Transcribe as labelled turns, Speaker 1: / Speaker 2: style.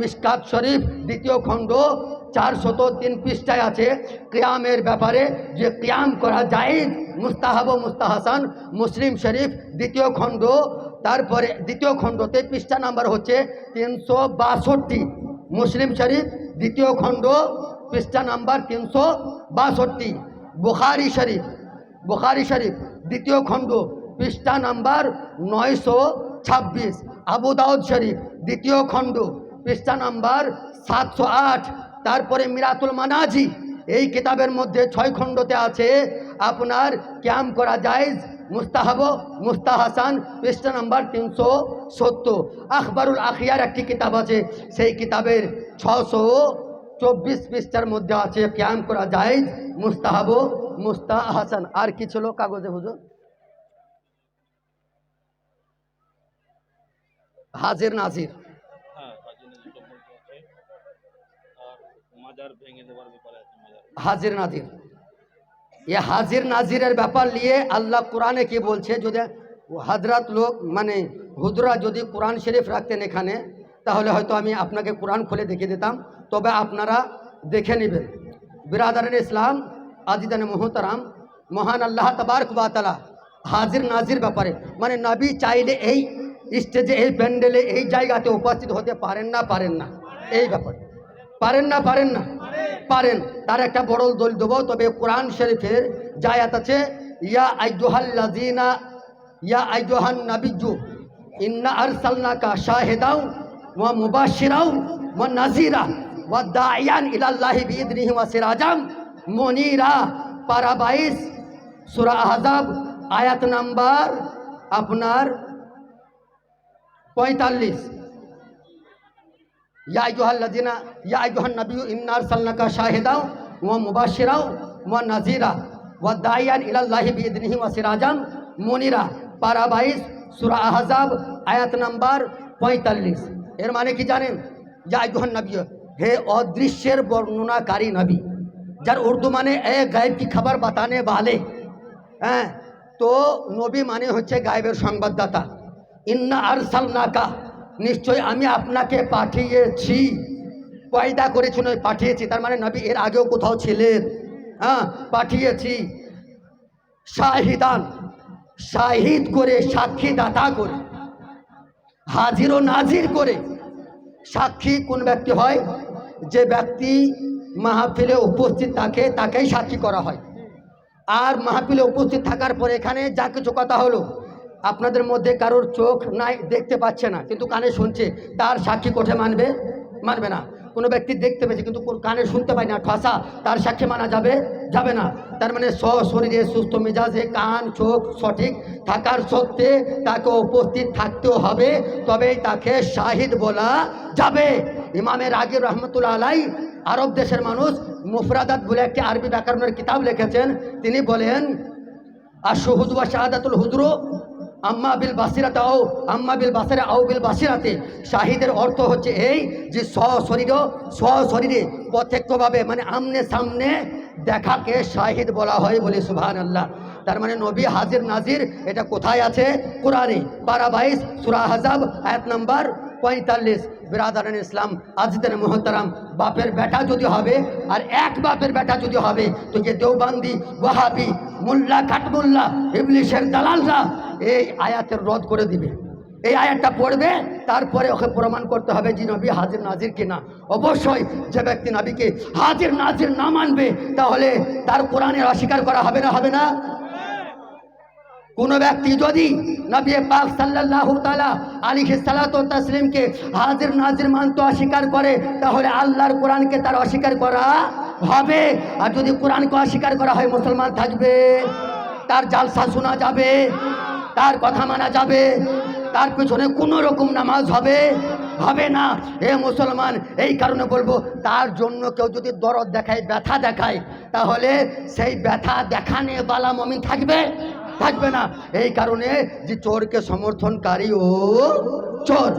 Speaker 1: মিসকাত শরীফ দ্বিতীয় খণ্ড চারশত তিন পৃষ্ঠায় আছে, কিয়ামের ব্যাপারে যে কিয়াম করা যায় মুস্তাহাব ও মুস্তাহাসান, মুসলিম শরীফ দ্বিতীয় খণ্ড, তারপরে দ্বিতীয় খণ্ডতে পৃষ্ঠা নাম্বার হচ্ছে তিনশো বাষট্টি। মুসলিম শরীফ দ্বিতীয় খণ্ড, পৃষ্ঠা নাম্বার তিনশো বাষট্টি। বুখারি শরীফ বুখারি শরীফ দ্বিতীয় খণ্ড, পৃষ্ঠা নাম্বার নয়শো ছাব্বিশ। আবু দাউদ শরীফ দ্বিতীয় খণ্ড পৃষ্ঠা নাম্বার সাতশো আট, তারপরে মিরাতুল মানাজি। এই কিতাবের মধ্যে ছয় খণ্ডতে আছে, আপনার ক্যাম করা জায়েজ, মুস্তাহাব, মুস্তাহাসান পৃষ্ঠা নাম্বার তিনশো সত্তর। আখবরুল আখিয়ার একটি কিতাব আছে, সেই কিতাবের ছশো চব্বিশ পৃষ্ঠার মধ্যে আছে, ক্যাম করা জায়েজ, মুস্তাহাব, মুস্তাহাসান আর কি ছিল কাগজে হুজুর? হাজির নাজির
Speaker 2: হ্যাঁ হাজির সম্পর্কে আছে আর মাজার ভেঙে দেওয়ার ব্যাপারে আছে মাজার
Speaker 1: হাজির নাজির। এ হাজির নাজিরের ব্যাপার নিয়ে আল্লাহ কোরআনে কি বলছে? যদি হাজরাত লোক মানে হুদরা যদি কোরআন শরীফ রাখতেন এখানে, তাহলে হয়তো আমি আপনাকে কোরআন খুলে দেখিয়ে দিতাম। তবে আপনারা দেখে নেবেন। বিরাদারের ইসলাম, আজিদান মোহতারাম, মহান আল্লাহ তবারক বাতালা হাজির নাজির ব্যাপারে। মানে নবী চাইলে এই স্টেজে, এই প্যান্ডেলে, এই জায়গাতে উপস্থিত হতে পারেন না পারেন না। এই ব্যাপারে। পারেন না পারেন না। পারেন। তার একটা বড় দল দেবো, তবে কোরআন শরীফের জায়াত আছে, ইয়া আইজোহাল্লাজিনা ইয়া আইজোহান নাবিজু ইন্না আরসালনাকা শাহেদাও ওয়া মুবাশশিরাও ওয়া নাজিরা ওয়া দাইয়ান ইলাল্লাহি বিইذনিহি ওয়া সিরাজাম মুনিরা। পারা 22 সূরা আহজাব আয়াত নাম্বার আপনার পঁয়তাল্লিশ। ইয়াইহাল্লাদিনা ইয়াইহান নবী ইমনার সাল্লাকা শাহেদাও ওয়া মুবাশিরাও ওয়া নাজিরা ওয়া দায়ান ইলাল্লাহি বিদিনহি ওয়া সিরাজাম। মুনিরা পারা বাইশ সুরা আহজাব, আয়াত নাম্বার পঁয়তাল্লিশ। এর মানে কি জানেন? ইয়াইহান নবী হে অদৃশ্যের বর্ণনাকারী নবী, যার উর্দু মানে এ গায়েব কি খবর বাতানে বালে হ্যাঁ? তো নবী মানে হচ্ছে গায়েবের সংবাদদাতা। ইন্না আর নিশ্চয় আমি আপনাকে পাঠিয়েছি। পয়দা করেছি নয় পাঠিয়েছি। তার মানে নবী এর আগেও কোথাও ছিলেন। হ্যাঁ পাঠিয়েছি। শাহিদান, শাহিদ করে সাক্ষী দাতা করে, হাজির ও নাজির করে সাক্ষী কোন ব্যক্তি হয়? যে ব্যক্তি মাহফিলে উপস্থিত থাকে, তাকেই সাক্ষী করা হয়। আর মাহফিলে উপস্থিত থাকার পরে এখানে যা কিছু কথা হলো আপনাদের মধ্যে কারোর চোখ নাই, দেখতে পাচ্ছে না, কিন্তু কানে শুনছে, তার সাক্ষী কোঠে মানবে? মানবে না। কোনো ব্যক্তি দেখতে পেয়েছে, কিন্তু কানে শুনতে পায় না, ঠসা, তার সাক্ষী মানা যাবে? যাবে না। তার মানে স্ব শরীরে সুস্থ মেজাজে কান, চোখ সঠিক থাকার সত্ত্বে তাকে উপস্থিত থাকতেও হবে, তবেই তাকে শাহিদ বলা যাবে। ইমামের আগে রহমতুল্লাহ আলাই, আরব দেশের মানুষ, মুফরাদাত বলে একটি আরবি ব্যাকরণের কিতাব লিখেছেন। তিনি বলেন আর শহুদ বা শাহাদাতুল হুদরো আম্মা বিল বাসিরাতে আও, আম্মা বিল বাসিরা আও বিল বাসিরাতে। শাহিদের অর্থ হচ্ছে এই যে সশরীর, সশরীরে প্রত্যক্ষভাবে মানে আমনে সামনে দেখাকে শাহিদ বলা হয় বলে সুবহান আল্লাহ তার মানে নবী হাজির নাজির, এটা কোথায় আছে? কোরআনে। বারা বাইশ সুরা হাজাব আয়াত নাম্বার পঁয়তাল্লিশ। বিরাদারান ইসলাম, আজিদের মোহতারাম। বাপের বেটা যদি হবে, আর এক বাপের বেটা যদি হবে, তো যে দেওবান্দি, ওয়াহাবি, মোল্লা কাটমোল্লা ইবলিশের দালালরা এই আয়াতের রদ করে দিবে। এই আয়াতটা পড়বে, তারপরে ওকে প্রমাণ করতে হবে যে নবী হাজির নাজির কিনা। অবশ্যই যে ব্যক্তি নবীকে হাজির নাজির না মানবে, তাহলে তার কোরআনের অস্বীকার করা হবে না হবে না? কোনো ব্যক্তি যদি নবী পাক সাল্লাল্লাহু তাআলা আলাইহি সাল্লাতু তাসলিমকে হাজির নাজির মানতে অস্বীকার করে, তাহলে আল্লাহর কোরআনকে তার অস্বীকার করা হবে। আর যদি কোরআনকে অস্বীকার করা হয়, মুসলমান থাকবে, তার জালসা শোনা যাবে। তার কথা মানা যাবে। তার পেছনে কোনো রকম নামাজ হবে হবে না। এ মুসলমান, এই কারণে বলব, তার জন্য কেউ যদি দরদ দেখায়, ব্যথা দেখায়, তাহলে সেই ব্যথা দেখানে বালা মমিন থাকবে? থাকবে না। এই কারণে যে চোরকে সমর্থনকারী ও চোর।